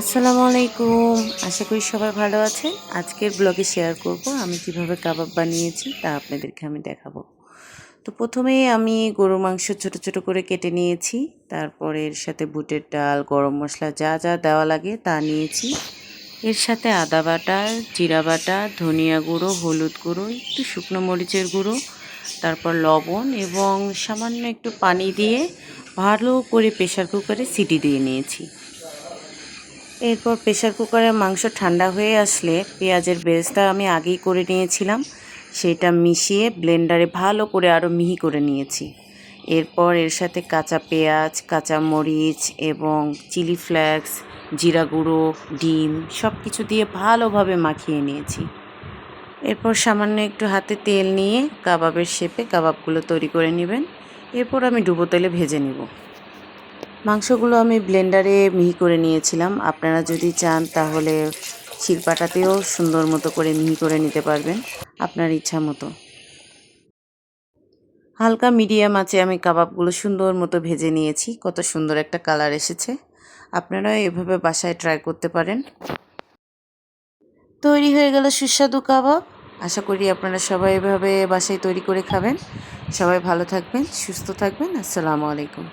আসসালামু আলাইকুম। আশা করি সবাই ভালো আছেন। আজকের ব্লগে শেয়ার করব আমি কীভাবে কাবাব বানিয়েছি তা আপনাদেরকে আমি দেখাবো। তো প্রথমেই আমি গরু মাংস ছোট ছোট করে কেটে নিয়েছি, তারপরে এর সাথে বুটের ডাল, গরম মশলা যা যা দেওয়া লাগে তা নিয়েছি। এর সাথে আদা বাটা, জিরা বাটা, ধনিয়া গুঁড়ো, হলুদ গুঁড়ো, একটু শুকনো মরিচের গুঁড়ো, তারপর লবণ এবং সামান্য একটু পানি দিয়ে ভালো করে প্রেশার কুকারে সিটি দিয়ে নিয়েছি। এরপর প্রেশার কুকারে মাংস ঠান্ডা হয়ে আসলে পেঁয়াজের বেরেস্তা আমি আগেই করে নিয়েছিলাম। সেটা মিশিয়ে ব্লেন্ডারে ভালো করে আরও মিহি করে নিয়েছি। এরপর এর সাথে কাঁচা পেঁয়াজ, কাঁচা মরিচ এবং চিলি ফ্লেক্স জিরা গুঁড়ো, ডিম সব কিছু দিয়ে ভালোভাবে মাখিয়ে নিয়েছি। এরপর সামান্য একটু হাতে তেল নিয়ে কাবাবের শেপে কাবাবগুলো তৈরি করে নেবেন। এরপর আমি ডুবো তেলে ভেজে নিব। মাংসগুলো আমি ব্লেন্ডারে মিহি করে নিয়েছিলাম। আপনারা যদি চান তাহলে শিলপাটাতেও সুন্দর মতো করে মিহি করে নিতে পারবেন, আপনার ইচ্ছা মতো। হালকা মিডিয়াম আছে আমি কাবাবগুলো সুন্দর মতো ভেজে নিয়েছি। কত সুন্দর একটা কালার এসেছে। আপনারাও এভাবে বাসায় ট্রাই করতে পারেন। তৈরি হয়ে গেল সুস্বাদু কাবাব। আশা করি আপনারা সবাই এভাবে বাসায় তৈরি করে খাবেন। সবাই ভালো থাকবেন, সুস্থ থাকবেন। আসসালামু আলাইকুম।